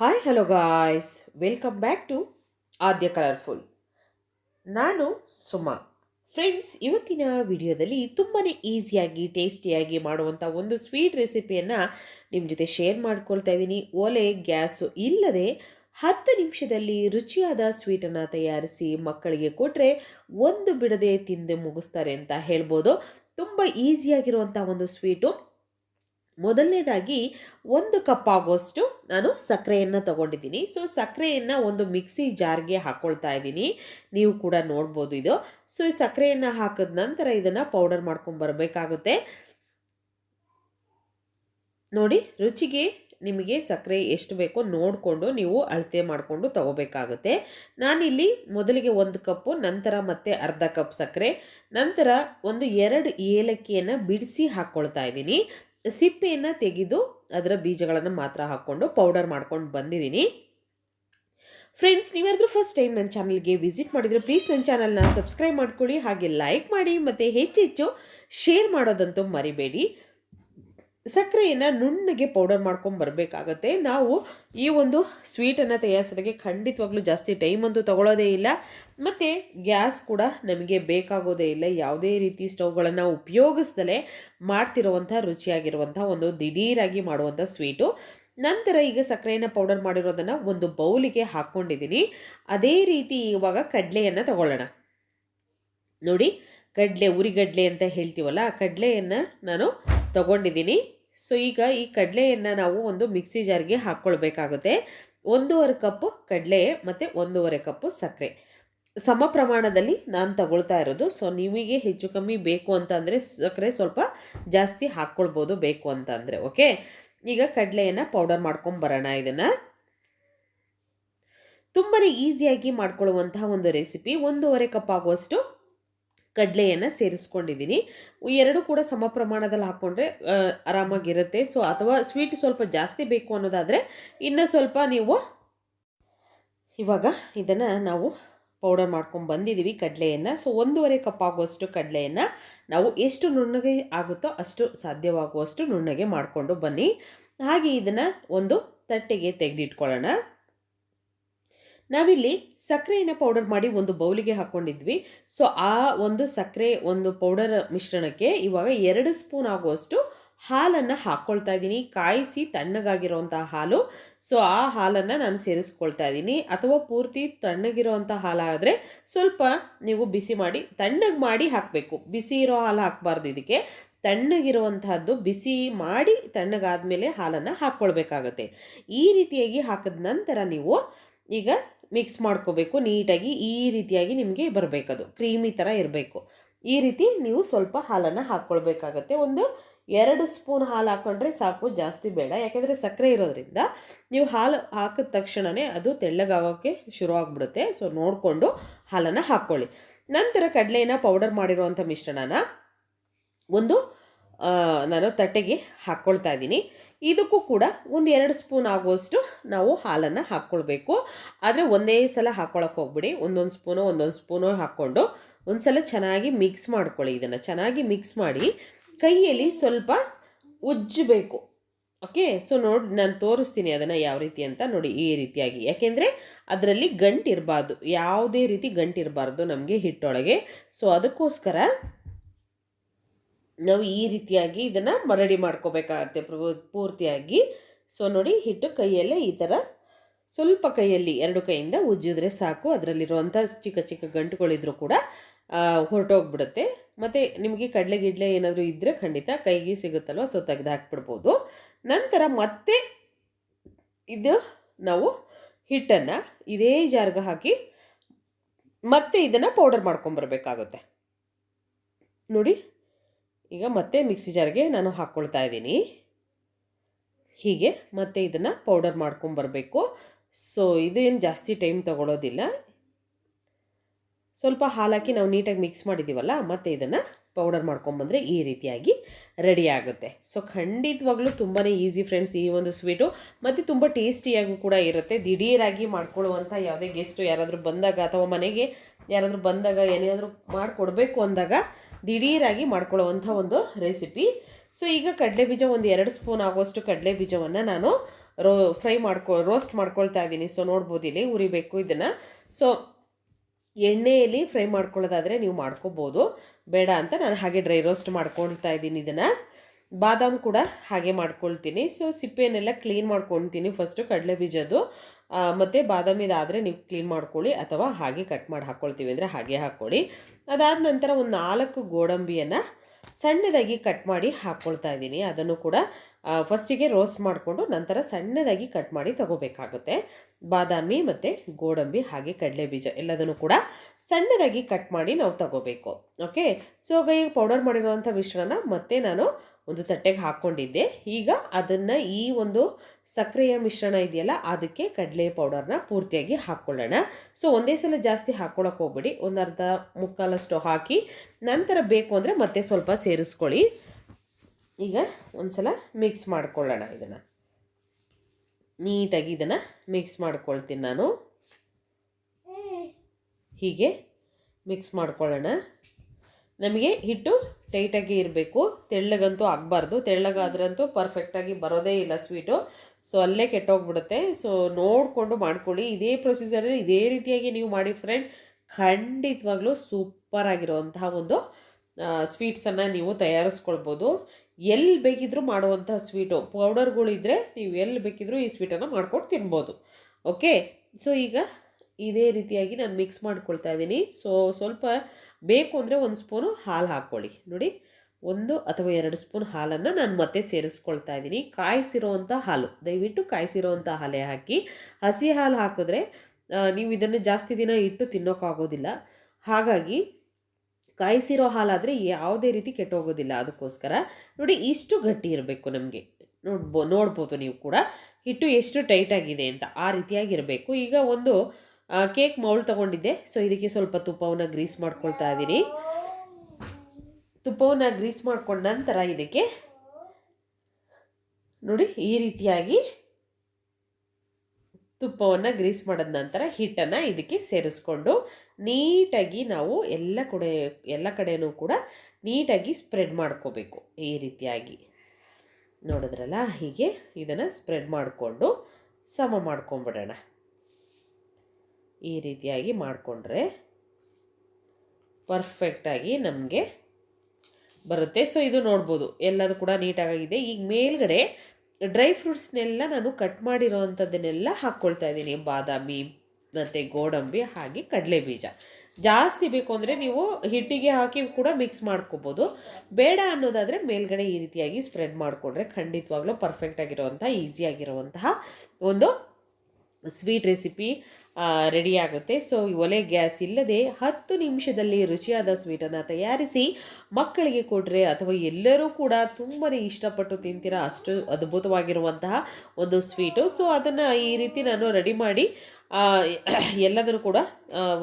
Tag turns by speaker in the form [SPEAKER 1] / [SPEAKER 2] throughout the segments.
[SPEAKER 1] Hi hello guys welcome back to Aadya colourful ನಾನು Suma. Friends ಇವತ್ತಿನ ವಿಡಿಯೋದಲ್ಲಿ ತುಂಬಾ ಈಸಿಯಾಗಿ ಟೇಸ್ಟಿಯಾಗಿ ಮಾಡುವಂಥ ಒಂದು ಸ್ವೀಟ್ ರೆಸಿಪಿಯನ್ನು ನಿಮ್ಮ ಜೊತೆ ಶೇರ್ ಮಾಡ್ಕೊಳ್ತಾ ಇದ್ದೀನಿ. ಒಲೆ, ಗ್ಯಾಸು ಇಲ್ಲದೆ ಹತ್ತು ನಿಮಿಷದಲ್ಲಿ ರುಚಿಯಾದ ಸ್ವೀಟನ್ನು ತಯಾರಿಸಿ ಮಕ್ಕಳಿಗೆ ಕೊಟ್ಟರೆ ಒಂದು ಬಿಡದೆ ತಿಂದು ಮುಗಿಸ್ತಾರೆ ಅಂತ ಹೇಳ್ಬೋದು. ತುಂಬ ಈಸಿಯಾಗಿರುವಂಥ ಒಂದು ಸ್ವೀಟು ಮೊದಲನೇದಾಗಿ ಒಂದು ಕಪ್ ಆಗೋಷ್ಟು ನಾನು ಸಕ್ಕರೆಯನ್ನು ತಗೊಂಡಿದ್ದೀನಿ. ಸೊ ಸಕ್ಕರೆಯನ್ನು ಒಂದು ಮಿಕ್ಸಿ ಜಾರ್ಗೆ ಹಾಕ್ಕೊಳ್ತಾ ಇದ್ದೀನಿ. ನೀವು ಕೂಡ ನೋಡ್ಬೋದು ಇದು. ಸೊ ಈ ಸಕ್ಕರೆಯನ್ನು ಹಾಕಿದ ನಂತರ ಇದನ್ನು ಪೌಡರ್ ಮಾಡ್ಕೊಂಡು ಬರಬೇಕಾಗುತ್ತೆ. ನೋಡಿ, ರುಚಿಗೆ ನಿಮಗೆ ಸಕ್ಕರೆ ಎಷ್ಟು ಬೇಕೋ ನೋಡಿಕೊಂಡು ನೀವು ಅಳತೆ ಮಾಡಿಕೊಂಡು ತಗೋಬೇಕಾಗುತ್ತೆ. ನಾನಿಲ್ಲಿ ಮೊದಲಿಗೆ ಒಂದು ಕಪ್ಪು ನಂತರ ಮತ್ತೆ ಅರ್ಧ ಕಪ್ ಸಕ್ಕರೆ, ನಂತರ ಒಂದು ಎರಡು ಏಲಕ್ಕಿಯನ್ನು ಬಿಡಿಸಿ ಹಾಕ್ಕೊಳ್ತಾ ಇದ್ದೀನಿ. ಸಿಪ್ಪೆಯನ್ನು ತೆಗೆದು ಅದರ ಬೀಜಗಳನ್ನು ಮಾತ್ರ ಹಾಕ್ಕೊಂಡು ಪೌಡರ್ ಮಾಡ್ಕೊಂಡು ಬಂದಿದ್ದೀನಿ. ಫ್ರೆಂಡ್ಸ್ ನೀವ್ಯಾರಾದ್ರೂ ಫಸ್ಟ್ ಟೈಮ್ ನನ್ನ ಚಾನಲ್ಗೆ ವಿಸಿಟ್ ಮಾಡಿದರೆ ಪ್ಲೀಸ್ ನನ್ನ ಚಾನಲ್ನ ಸಬ್ಸ್ಕ್ರೈಬ್ ಮಾಡ್ಕೊಳ್ಳಿ ಹಾಗೆ ಲೈಕ್ ಮಾಡಿ, ಮತ್ತು ಹೆಚ್ಚು ಶೇರ್ ಮಾಡೋದಂತೂ ಮರಿಬೇಡಿ. ಸಕ್ಕರೆಯನ್ನು ನುಣ್ಣಗೆ ಪೌಡರ್ ಮಾಡ್ಕೊಂಡು ಬರಬೇಕಾಗತ್ತೆ. ನಾವು ಈ ಒಂದು ಸ್ವೀಟನ್ನು ತಯಾರಿಸೋದಕ್ಕೆ ಖಂಡಿತವಾಗ್ಲೂ ಜಾಸ್ತಿ ಟೈಮ್ ಅಂತೂ ತಗೊಳ್ಳೋದೇ ಇಲ್ಲ. ಮತ್ತು ಗ್ಯಾಸ್ ಕೂಡ ನಮಗೆ ಬೇಕಾಗೋದೇ ಇಲ್ಲ. ಯಾವುದೇ ರೀತಿ ಸ್ಟವ್ಗಳನ್ನು ಉಪಯೋಗಿಸ್ದಲೇ ಮಾಡ್ತಿರುವಂಥ ರುಚಿಯಾಗಿರುವಂಥ ಒಂದು ದಿಢೀರಾಗಿ ಮಾಡುವಂಥ ಸ್ವೀಟು ನಂತರ ಈಗ ಸಕ್ಕರೆಯನ್ನು ಪೌಡರ್ ಮಾಡಿರೋದನ್ನು ಒಂದು ಬೌಲಿಗೆ ಹಾಕ್ಕೊಂಡಿದ್ದೀನಿ ಅದೇ ರೀತಿ ಇವಾಗ ಕಡಲೆಯನ್ನು ತಗೊಳ್ಳೋಣ. ನೋಡಿ, ಕಡಲೆ, ಉರಿಗಡ್ಲೆ ಅಂತ ಹೇಳ್ತೀವಲ್ಲ, ಆ ಕಡಲೆಯನ್ನು ನಾನು ತಗೊಂಡಿದ್ದೀನಿ. ಸೊ ಈಗ ಈ ಕಡಲೆಯನ್ನು ನಾವು ಒಂದು ಮಿಕ್ಸಿ ಜಾರ್ಗೆ ಹಾಕ್ಕೊಳ್ಬೇಕಾಗುತ್ತೆ. ಒಂದೂವರೆ ಕಪ್ಪು ಕಡಲೆ ಮತ್ತು ಒಂದೂವರೆ ಕಪ್ಪು ಸಕ್ಕರೆ. ಸಮ ಪ್ರಮಾಣದಲ್ಲಿ ನಾನು ತಗೊಳ್ತಾ ಇರೋದು. ಸೊ ನಿಮಗೆ ಹೆಚ್ಚು ಕಮ್ಮಿ ಬೇಕು ಅಂತ ಅಂದರೆ ಸಕ್ಕರೆ ಸ್ವಲ್ಪ ಜಾಸ್ತಿ ಹಾಕ್ಕೊಳ್ಬೋದು ಬೇಕು ಅಂತ ಅಂದರೆ, ಓಕೆ? ಈಗ ಕಡಲೆಯನ್ನು ಪೌಡರ್ ಮಾಡ್ಕೊಂಬರೋಣ ಇದನ್ನು. ತುಂಬಾ ಈಸಿಯಾಗಿ ಮಾಡ್ಕೊಳ್ಳುವಂತಹ ಒಂದು ರೆಸಿಪಿ ಒಂದೂವರೆ ಕಪ್ ಆಗುವಷ್ಟು ಕಡಲೆಯನ್ನು ಸೇರಿಸ್ಕೊಂಡಿದ್ದೀನಿ. ಎರಡೂ ಕೂಡ ಸಮ ಪ್ರಮಾಣದಲ್ಲಿ ಹಾಕ್ಕೊಂಡ್ರೆ ಆರಾಮಾಗಿರುತ್ತೆ. ಸೊ, ಅಥವಾ ಸ್ವೀಟ್ ಸ್ವಲ್ಪ ಜಾಸ್ತಿ ಬೇಕು ಅನ್ನೋದಾದರೆ, ಇನ್ನು ಸ್ವಲ್ಪ ನೀವು ಇವಾಗ ಇದನ್ನು ನಾವು ಪೌಡರ್ ಮಾಡ್ಕೊಂಡು ಬಂದಿದ್ದೀವಿ ಕಡಲೆಯನ್ನು. ಸೊ, ಒಂದೂವರೆ ಕಪ್ ಆಗುವಷ್ಟು ಕಡಲೆಯನ್ನು ನಾವು ಎಷ್ಟು ನುಣ್ಣಗೆ ಆಗುತ್ತೋ ಅಷ್ಟು ಸಾಧ್ಯವಾಗುವಷ್ಟು ನುಣ್ಣಗೆ ಮಾಡಿಕೊಂಡು ಬನ್ನಿ. ಹಾಗೆ ಇದನ್ನು ಒಂದು ತಟ್ಟೆಗೆ ತೆಗೆದಿಟ್ಕೊಳ್ಳೋಣ. ನಾವಿಲ್ಲಿ ಸಕ್ಕರೆಯನ್ನು ಪೌಡರ್ ಮಾಡಿ ಒಂದು ಬೌಲಿಗೆ ಹಾಕ್ಕೊಂಡಿದ್ವಿ ಸೊ ಆ ಒಂದು ಸಕ್ಕರೆ ಒಂದು ಪೌಡರ್ ಮಿಶ್ರಣಕ್ಕೆ ಇವಾಗ ಎರಡು ಸ್ಪೂನ್ ಆಗುವಷ್ಟು ಹಾಲನ್ನು ಹಾಕ್ಕೊಳ್ತಾ ಇದ್ದೀನಿ. ಕಾಯಿಸಿ ತಣ್ಣಗಾಗಿರುವಂಥ ಹಾಲು. ಸೊ ಆ ಹಾಲನ್ನು ನಾನು ಸೇರಿಸ್ಕೊಳ್ತಾ ಇದ್ದೀನಿ. ಅಥವಾ ಪೂರ್ತಿ ತಣ್ಣಗಿರುವಂಥ ಹಾಲಾದರೆ ಸ್ವಲ್ಪ ನೀವು ಬಿಸಿ ಮಾಡಿ, ತಣ್ಣಗೆ ಮಾಡಿ ಹಾಕಬೇಕು. ಬಿಸಿ ಇರೋ ಹಾಲು ಹಾಕಬಾರ್ದು ಇದಕ್ಕೆ. ತಣ್ಣಗಿರುವಂತಹದ್ದು ಬಿಸಿ ಮಾಡಿ ತಣ್ಣಗಾದಮೇಲೆ ಹಾಲನ್ನು ಹಾಕ್ಕೊಳ್ಬೇಕಾಗತ್ತೆ ಈ ರೀತಿಯಾಗಿ ಹಾಕಿದ ನಂತರ ನೀವು ಈಗ ಮಿಕ್ಸ್ ಮಾಡ್ಕೋಬೇಕು, ನೀಟಾಗಿ ಈ ರೀತಿಯಾಗಿ ನಿಮಗೆ ಬರಬೇಕದು. ಕ್ರೀಮಿ ಥರ ಇರಬೇಕು. ಈ ರೀತಿ ನೀವು ಸ್ವಲ್ಪ ಹಾಲನ್ನು ಹಾಕ್ಕೊಳ್ಬೇಕಾಗತ್ತೆ ಒಂದು ಎರಡು ಸ್ಪೂನ್ ಹಾಲು ಹಾಕ್ಕೊಂಡ್ರೆ ಸಾಕು, ಜಾಸ್ತಿ ಬೇಡ. ಯಾಕೆಂದರೆ ಸಕ್ಕರೆ ಇರೋದ್ರಿಂದ ನೀವು ಹಾಲು ಹಾಕಿದ ತಕ್ಷಣವೇ ಅದು ತೆಳ್ಳಗಾಗೋಕ್ಕೆ ಶುರು ಆಗಿಬಿಡುತ್ತೆ. ಸೊ ನೋಡಿಕೊಂಡು ಹಾಲನ್ನು ಹಾಕ್ಕೊಳ್ಳಿ ನಂತರ ಕಡಲೆಯನ್ನು ಪೌಡರ್ ಮಾಡಿರುವಂಥ ಮಿಶ್ರಣನ ಒಂದು ನಾನು ತಟ್ಟೆಗೆ ಹಾಕ್ಕೊಳ್ತಾ ಇದ್ದೀನಿ. ಇದಕ್ಕೂ ಕೂಡ ಒಂದು ಎರಡು ಸ್ಪೂನ್ ಆಗುವಷ್ಟು ನಾವು ಹಾಲನ್ನು ಹಾಕ್ಕೊಳ್ಬೇಕು ಆದರೆ ಒಂದೇ ಸಲ ಹಾಕ್ಕೊಳಕ್ಕೆ ಹೋಗ್ಬಿಡಿ. ಒಂದೊಂದು ಸ್ಪೂನು ಒಂದೊಂದು ಸ್ಪೂನು ಹಾಕ್ಕೊಂಡು ಒಂದು ಸಲ ಚೆನ್ನಾಗಿ ಮಿಕ್ಸ್ ಮಾಡ್ಕೊಳ್ಳಿ ಇದನ್ನು. ಚೆನ್ನಾಗಿ ಮಿಕ್ಸ್ ಮಾಡಿ ಕೈಯಲ್ಲಿ ಸ್ವಲ್ಪ ಉಜ್ಜಬೇಕು. ಓಕೆ? ಸೊ ನೋಡಿ, ನಾನು ತೋರಿಸ್ತೀನಿ ಅದನ್ನು ಯಾವ ರೀತಿ ಅಂತ ನೋಡಿ ಈ ರೀತಿಯಾಗಿ. ಯಾಕೆಂದರೆ ಅದರಲ್ಲಿ ಗಂಟಿರಬಾರ್ದು. ಯಾವುದೇ ರೀತಿ ಗಂಟು ಇರಬಾರ್ದು ನಮಗೆ ಹಿಟ್ಟೊಳಗೆ. ಸೊ ಅದಕ್ಕೋಸ್ಕರ ನಾವು ಈ ರೀತಿಯಾಗಿ ಇದನ್ನು ಮರಡಿ ಮಾಡ್ಕೋಬೇಕಾಗತ್ತೆ ಪೂರ್ತಿಯಾಗಿ. ಸೊ ನೋಡಿ ಹಿಟ್ಟು ಕೈಯಲ್ಲೇ ಈ ಥರ ಸ್ವಲ್ಪ ಕೈಯಲ್ಲಿ ಎರಡು ಕೈಯಿಂದ ಉಜ್ಜಿದ್ರೆ ಸಾಕು. ಅದರಲ್ಲಿರುವಂಥ ಚಿಕ್ಕ ಚಿಕ್ಕ ಗಂಟುಗಳಿದ್ರೂ ಕೂಡ ಹೊರಟೋಗ್ಬಿಡುತ್ತೆ. ಮತ್ತು ನಿಮಗೆ ಕಡಲೆ ಗಿಡ್ಲೆ ಏನಾದರೂ ಇದ್ದರೆ ಖಂಡಿತ ಕೈಗೆ ಸಿಗುತ್ತಲ್ವ, ಸೊ ತೆಗೆದು ಹಾಕ್ಬಿಡ್ಬೋದು. ನಂತರ ಮತ್ತೆ ಇದು ನಾವು ಹಿಟ್ಟನ್ನು ಇದೇ ಜಾರ್ಗೆ ಹಾಕಿ ಮತ್ತೆ ಇದನ್ನು ಪೌಡರ್ ಮಾಡ್ಕೊಂಬರ್ಬೇಕಾಗುತ್ತೆ. ನೋಡಿ. ಈಗ ಮತ್ತೆ ಮಿಕ್ಸಿ ಜಾರ್ಗೆ ನಾನು ಹಾಕ್ಕೊಳ್ತಾ ಇದ್ದೀನಿ. ಹೀಗೆ ಮತ್ತೆ ಇದನ್ನು ಪೌಡರ್ ಮಾಡ್ಕೊಂಬರ್ಬೇಕು ಸೊ ಇದೇನು ಜಾಸ್ತಿ ಟೈಮ್ ತಗೊಳ್ಳೋದಿಲ್ಲ ಸ್ವಲ್ಪ ಹಾಲಾಕಿ ನಾವು ನೀಟಾಗಿ ಮಿಕ್ಸ್ ಮಾಡಿದ್ದೀವಲ್ಲ, ಮತ್ತು ಇದನ್ನು ಪೌಡರ್ ಮಾಡ್ಕೊಂಬಂದರೆ ಈ ರೀತಿಯಾಗಿ ರೆಡಿ ಆಗುತ್ತೆ. ಸೊ ಖಂಡಿತವಾಗ್ಲೂ ತುಂಬಾ ಈಸಿ ಫ್ರೆಂಡ್ಸ್ ಈ ಒಂದು ಸ್ವೀಟು. ಮತ್ತು ತುಂಬ ಟೇಸ್ಟಿಯಾಗೂ ಕೂಡ ಇರುತ್ತೆ. ದಿಢೀರಾಗಿ ಮಾಡ್ಕೊಳ್ಳುವಂಥ ಯಾವುದೇ ಗೆಸ್ಟು ಯಾರಾದರೂ ಬಂದಾಗ ಅಥವಾ ಮನೆಗೆ ಯಾರಾದರೂ ಬಂದಾಗ, ಏನಾದರೂ ಮಾಡಿಕೊಡ್ಬೇಕು ಅಂದಾಗ ದಿಢೀರಾಗಿ ಮಾಡ್ಕೊಳ್ಳುವಂಥ ಒಂದು ರೆಸಿಪಿ ಸೊ ಈಗ ಕಡಲೆ ಬೀಜ ಒಂದು ಎರಡು ಸ್ಪೂನ್ ಆಗುವಷ್ಟು ಕಡಲೆ ಬೀಜವನ್ನು ನಾನು ರೋ ಫ್ರೈ ಮಾಡ್ಕೊ ರೋಸ್ಟ್ ಮಾಡ್ಕೊಳ್ತಾ ಇದ್ದೀನಿ. ಸೊ ನೋಡ್ಬೋದು ಇಲ್ಲಿ ಉರಿಬೇಕು ಇದನ್ನು. ಸೊ ಎಣ್ಣೆಯಲ್ಲಿ ಫ್ರೈ ಮಾಡ್ಕೊಳ್ಳೋದಾದರೆ ನೀವು ಮಾಡ್ಕೋಬೋದು. ಬೇಡ ಅಂತ ನಾನು ಹಾಗೆ ಡ್ರೈ ರೋಸ್ಟ್ ಮಾಡ್ಕೊಳ್ತಾ ಇದ್ದೀನಿ ಇದನ್ನು. ಬಾದಾಮ್ ಕೂಡ ಹಾಗೆ ಮಾಡ್ಕೊಳ್ತೀನಿ. ಸೊ ಸಿಪ್ಪೆನೆಲ್ಲ ಕ್ಲೀನ್ ಮಾಡ್ಕೊತೀನಿ ಫಸ್ಟು ಕಡಲೆ ಬೀಜದ್ದು. ಮತ್ತು ಬಾದಾಮಿದಾದರೆ ನೀವು ಕ್ಲೀನ್ ಮಾಡ್ಕೊಳ್ಳಿ. ಅಥವಾ ಹಾಗೆ ಕಟ್ ಮಾಡಿ ಹಾಕ್ಕೊಳ್ತೀವಿ ಅಂದರೆ ಹಾಗೆ ಹಾಕ್ಕೊಳ್ಳಿ ಅದಾದ ನಂತರ ಒಂದು ನಾಲ್ಕು ಗೋಡಂಬಿಯನ್ನು ಸಣ್ಣದಾಗಿ ಕಟ್ ಮಾಡಿ ಹಾಕ್ಕೊಳ್ತಾ ಇದ್ದೀನಿ. ಅದನ್ನು ಕೂಡ ಫಸ್ಟಿಗೆ ರೋಸ್ಟ್ ಮಾಡಿಕೊಂಡು ನಂತರ ಸಣ್ಣದಾಗಿ ಕಟ್ ಮಾಡಿ ತಗೋಬೇಕಾಗುತ್ತೆ. ಬಾದಾಮಿ ಮತ್ತು ಗೋಡಂಬಿ ಹಾಗೆ ಕಡಲೆ ಬೀಜ ಎಲ್ಲದನ್ನು ಕೂಡ ಸಣ್ಣದಾಗಿ ಕಟ್ ಮಾಡಿ ನಾವು ತಗೋಬೇಕು. ಓಕೆ ಸೊ ಈಗ ಪೌಡರ್ ಮಾಡಿರುವಂಥ ಮಿಶ್ರಣ ಮತ್ತೆ ನಾನು ಒಂದು ತಟ್ಟೆಗೆ ಹಾಕ್ಕೊಂಡಿದ್ದೆ. ಈಗ ಅದನ್ನು ಈ ಒಂದು ಸಕ್ಕರೆಯ ಮಿಶ್ರಣ ಇದೆಯಲ್ಲ, ಅದಕ್ಕೆ ಕಡಲೆ ಪೌಡರ್ನ ಪೂರ್ತಿಯಾಗಿ ಹಾಕ್ಕೊಳ್ಳೋಣ ಸೊ ಒಂದೇ ಸಲ ಜಾಸ್ತಿ ಹಾಕ್ಕೊಳಕ್ಕೆ ಹೋಗ್ಬೇಡಿ. ಒಂದು ಅರ್ಧ ಮುಕ್ಕಾಲಷ್ಟು ಹಾಕಿ ನಂತರ ಬೇಕು ಅಂದರೆ ಮತ್ತೆ ಸ್ವಲ್ಪ ಸೇರಿಸ್ಕೊಳ್ಳಿ. ಈಗ ಒಂದು ಸಲ ಮಿಕ್ಸ್ ಮಾಡ್ಕೊಳ್ಳೋಣ ಇದನ್ನು. ನೀಟಾಗಿ ಇದನ್ನು ಮಿಕ್ಸ್ ಮಾಡ್ಕೊಳ್ತೀನಿ ನಾನು. ಹೀಗೆ ಮಿಕ್ಸ್ ಮಾಡ್ಕೊಳ್ಳೋಣ. ನಮಗೆ ಹಿಟ್ಟು ಟೈಟಾಗಿ ಇರಬೇಕು. ತೆಳ್ಳಗಂತೂ ಆಗಬಾರ್ದು. ತೆಳ್ಳಗಾದ್ರಂತೂ ಪರ್ಫೆಕ್ಟಾಗಿ ಬರೋದೇ ಇಲ್ಲ ಸ್ವೀಟು ಸೊ ಅಲ್ಲೇ ಕೆಟ್ಟೋಗ್ಬಿಡುತ್ತೆ. ಸೊ ನೋಡಿಕೊಂಡು ಮಾಡ್ಕೊಳ್ಳಿ. ಇದೇ ಪ್ರೊಸೀಜರಲ್ಲಿ ಇದೇ ರೀತಿಯಾಗಿ ನೀವು ಮಾಡಿ ಫ್ರೆಂಡ್ ಖಂಡಿತವಾಗ್ಲೂ ಸೂಪರ್ ಆಗಿರುವಂತಹ ಒಂದು ಸ್ವೀಟ್ಸನ್ನು ನೀವು ತಯಾರಿಸ್ಕೊಳ್ಬೋದು. ಎಲ್ಲಿ ಬೇಕಿದ್ರೂ ಮಾಡುವಂಥ ಸ್ವೀಟು ಪೌಡರ್ಗಳಿದ್ದರೆ ನೀವು ಎಲ್ಲಿ ಬೇಕಿದ್ರೂ ಈ ಸ್ವೀಟನ್ನು ಮಾಡ್ಕೊಂಡು ತಿನ್ಬೋದು. ಓಕೆ ಸೊ ಈಗ ಇದೇ ರೀತಿಯಾಗಿ ನಾನು ಮಿಕ್ಸ್ ಮಾಡ್ಕೊಳ್ತಾ ಇದ್ದೀನಿ. ಸೊ ಸ್ವಲ್ಪ ಬೇಕು ಅಂದರೆ ಒಂದು ಸ್ಪೂನು ಹಾಲು ಹಾಕ್ಕೊಳ್ಳಿ. ನೋಡಿ, ಒಂದು ಅಥವಾ ಎರಡು ಸ್ಪೂನ್ ಹಾಲನ್ನು ನಾನು ಮತ್ತೆ ಸೇರಿಸ್ಕೊಳ್ತಾ ಇದ್ದೀನಿ. ಕಾಯಿಸಿರೋವಂಥ ಹಾಲು, ದಯವಿಟ್ಟು ಕಾಯಿಸಿರೋವಂಥ ಹಾಲೇ ಹಾಕಿ. ಹಸಿ ಹಾಲು ಹಾಕಿದ್ರೆ ನೀವು ಇದನ್ನು ಜಾಸ್ತಿ ದಿನ ಇಟ್ಟು ತಿನ್ನೋಕ್ಕಾಗೋದಿಲ್ಲ. ಹಾಗಾಗಿ, ಕಾಯಿಸಿರೋ ಹಾಲಾದರೆ ಯಾವುದೇ ರೀತಿ ಕೆಟ್ಟೋಗೋದಿಲ್ಲ ಅದಕ್ಕೋಸ್ಕರ. ನೋಡಿ, ಇಷ್ಟು ಗಟ್ಟಿ ಇರಬೇಕು ನಮಗೆ. ನೋಡ್ಬೋ, ನೋಡ್ಬೋದು ನೀವು ಕೂಡ. ಹಿಟ್ಟು ಎಷ್ಟು ಟೈಟಾಗಿದೆ ಅಂತ ಆ ರೀತಿಯಾಗಿರಬೇಕು. ಈಗ ಒಂದು ಕೇಕ್ ಮೌಲ್ಡ್ ತೊಗೊಂಡಿದ್ದೆ. ಸೊ ಇದಕ್ಕೆ ಸ್ವಲ್ಪ ತುಪ್ಪವನ್ನು ಗ್ರೀಸ್ ಮಾಡ್ಕೊಳ್ತಾ ಇದ್ದೀನಿ ತುಪ್ಪವನ್ನು ಗ್ರೀಸ್ ಮಾಡ್ಕೊಂಡ ನಂತರ ಇದಕ್ಕೆ ನೋಡಿ, ಈ ರೀತಿಯಾಗಿ ತುಪ್ಪವನ್ನು ಗ್ರೀಸ್ ಮಾಡಿದ ನಂತರ ಹಿಟ್ಟನ್ನು ಇದಕ್ಕೆ ಸೇರಿಸ್ಕೊಂಡು ನೀಟಾಗಿ ನಾವು ಎಲ್ಲ ಕಡೆ, ಎಲ್ಲ ಕಡೆಯೂ ಕೂಡ ನೀಟಾಗಿ ಸ್ಪ್ರೆಡ್ ಮಾಡ್ಕೋಬೇಕು ಈ ರೀತಿಯಾಗಿ. ನೋಡಿದ್ರಲ್ಲ, ಹೀಗೆ ಇದನ್ನು ಸ್ಪ್ರೆಡ್ ಮಾಡಿಕೊಂಡು ಸಮ ಮಾಡ್ಕೊಂಬಿಡೋಣ. ಈ ರೀತಿಯಾಗಿ ಮಾಡಿಕೊಂಡ್ರೆ ಪರ್ಫೆಕ್ಟಾಗಿ ನಮಗೆ ಬರುತ್ತೆ. ಸೊ ಇದು ನೋಡ್ಬೋದು. ಎಲ್ಲದು ಕೂಡ ನೀಟಾಗಿದೆ ಈಗ ಮೇಲ್ಗಡೆ ಡ್ರೈ ಫ್ರೂಟ್ಸ್ನೆಲ್ಲ ನಾನು ಕಟ್ ಮಾಡಿರೋ ಅಂಥದ್ದನ್ನೆಲ್ಲ ಹಾಕ್ಕೊಳ್ತಾ ಇದ್ದೀನಿ. ಬಾದಾಮಿ ಮತ್ತು ಗೋಡಂಬಿ ಹಾಗೆ ಕಡಲೆ ಬೀಜ ಜಾಸ್ತಿ ಬೇಕು ಅಂದರೆ ನೀವು ಹಿಟ್ಟಿಗೆ ಹಾಕಿ ಕೂಡ ಮಿಕ್ಸ್ ಮಾಡ್ಕೋಬೋದು. ಬೇಡ ಅನ್ನೋದಾದರೆ ಮೇಲ್ಗಡೆ ಈ ರೀತಿಯಾಗಿ ಸ್ಪ್ರೆಡ್ ಮಾಡಿಕೊಂಡ್ರೆ ಖಂಡಿತವಾಗ್ಲೂ ಪರ್ಫೆಕ್ಟಾಗಿರುವಂಥ ಈಸಿಯಾಗಿರುವಂತಹ ಒಂದು ಸ್ವೀಟ್ ರೆಸಿಪಿ ರೆಡಿ ಆಗುತ್ತೆ. ಸೊ ಒಲೆ ಗ್ಯಾಸ್ ಇಲ್ಲದೆ ಹತ್ತು ನಿಮಿಷದಲ್ಲಿ ರುಚಿಯಾದ ಸ್ವೀಟನ್ನು ತಯಾರಿಸಿ ಮಕ್ಕಳಿಗೆ ಕೊಟ್ಟರೆ ಅಥವಾ ಎಲ್ಲರೂ ಕೂಡ ತುಂಬಾ ಇಷ್ಟಪಟ್ಟು ತಿಂತೀರ, ಅಷ್ಟು ಅದ್ಭುತವಾಗಿರುವಂತಹ ಒಂದು ಸ್ವೀಟು ಸೊ ಅದನ್ನು ಈ ರೀತಿ ನಾನು ರೆಡಿ ಮಾಡಿ ಎಲ್ಲದನ್ನು ಕೂಡ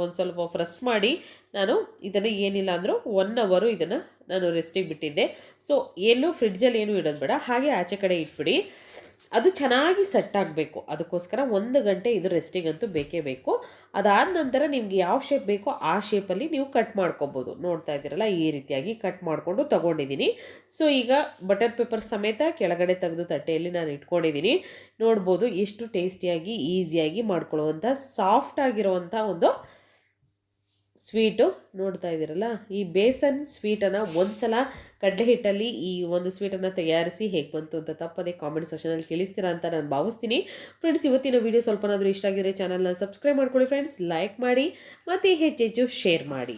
[SPEAKER 1] ಒಂದು ಸ್ವಲ್ಪ ಫ್ರೆಸ್ ಮಾಡಿ ನಾನು ಇದನ್ನು ಏನಿಲ್ಲ ಅಂದರೂ ಒನ್ ಅವರು ಇದನ್ನು ನಾನು ರೆಸ್ಟಿಗೆ ಬಿಟ್ಟಿದ್ದೆ. ಸೊ ಎಲ್ಲೂ ಫ್ರಿಡ್ಜಲ್ಲಿ ಏನು ಇಡೋದು ಬೇಡ. ಹಾಗೆ ಆಚೆ ಕಡೆ ಇಟ್ಬಿಡಿ. ಅದು ಚೆನ್ನಾಗಿ ಸೆಟ್ ಆಗಬೇಕು. ಅದಕ್ಕೋಸ್ಕರ ಒಂದು ಗಂಟೆ ಇದು ರೆಸ್ಟಿಗಂತೂ ಬೇಕೇ ಬೇಕು. ಅದಾದ ನಂತರ ನಿಮ್ಗೆ ಯಾವ ಶೇಪ್ ಬೇಕೋ ಆ ಶೇಪಲ್ಲಿ ನೀವು ಕಟ್ ಮಾಡ್ಕೊಬೋದು. ನೋಡ್ತಾ ಇದ್ದೀರಲ್ಲ, ಈ ರೀತಿಯಾಗಿ ಕಟ್ ಮಾಡಿಕೊಂಡು ತೊಗೊಂಡಿದ್ದೀನಿ. ಸೊ ಈಗ ಬಟರ್ ಪೇಪರ್ ಸಮೇತ ಕೆಳಗಡೆ ತೆಗೆದು ತಟ್ಟೆಯಲ್ಲಿ ನಾನು ಇಟ್ಕೊಂಡಿದ್ದೀನಿ. ನೋಡ್ಬೋದು ಎಷ್ಟು ಟೇಸ್ಟಿಯಾಗಿ ಈಸಿಯಾಗಿ ಮಾಡ್ಕೊಳ್ಳುವಂಥ ಸಾಫ್ಟ್ ಆಗಿರುವಂಥ ಒಂದು ಸ್ವೀಟು ನೋಡ್ತಾ ಇದ್ದೀರಲ್ಲ, ಈ ಬೇಸನ್ ಸ್ವೀಟನ್ನು ಒಂದು ಸಲ ಕಡಲೆ ಹಿಟ್ಟಲ್ಲಿ ಈ ಒಂದು ಸ್ವೀಟನ್ನು ತಯಾರಿಸಿ ಹೇಗೆ ಬಂತು ಅಂತ ತಪ್ಪದೆ ಕಾಮೆಂಟ್ ಸೆಷನಲ್ಲಿ ತಿಳಿಸ್ತೀರಾ ಅಂತ ನಾನು ಭಾವಿಸ್ತೀನಿ. ಫ್ರೆಂಡ್ಸ್ ಇವತ್ತಿನ ವೀಡಿಯೋ ಸ್ವಲ್ಪನಾದರೂ ಇಷ್ಟ ಆಗಿದ್ರೆ ಚಾನಲ್ನ ಸಬ್ಸ್ಕ್ರೈಬ್ ಮಾಡ್ಕೊಳ್ಳಿ ಫ್ರೆಂಡ್ಸ್ ಲೈಕ್ ಮಾಡಿ, ಮತ್ತು ಹೆಚ್ಚೆಚ್ಚು ಶೇರ್ ಮಾಡಿ.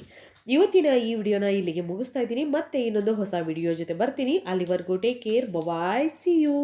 [SPEAKER 1] ಇವತ್ತಿನ ಈ ವಿಡಿಯೋನ ಇಲ್ಲಿಗೆ ಮುಗಿಸ್ತಾ ಇದ್ದೀನಿ. ಮತ್ತೆ ಇನ್ನೊಂದು ಹೊಸ ವಿಡಿಯೋ ಜೊತೆ ಬರ್ತೀನಿ. ಅಲ್ಲಿವರೆಗೂ take care bye see you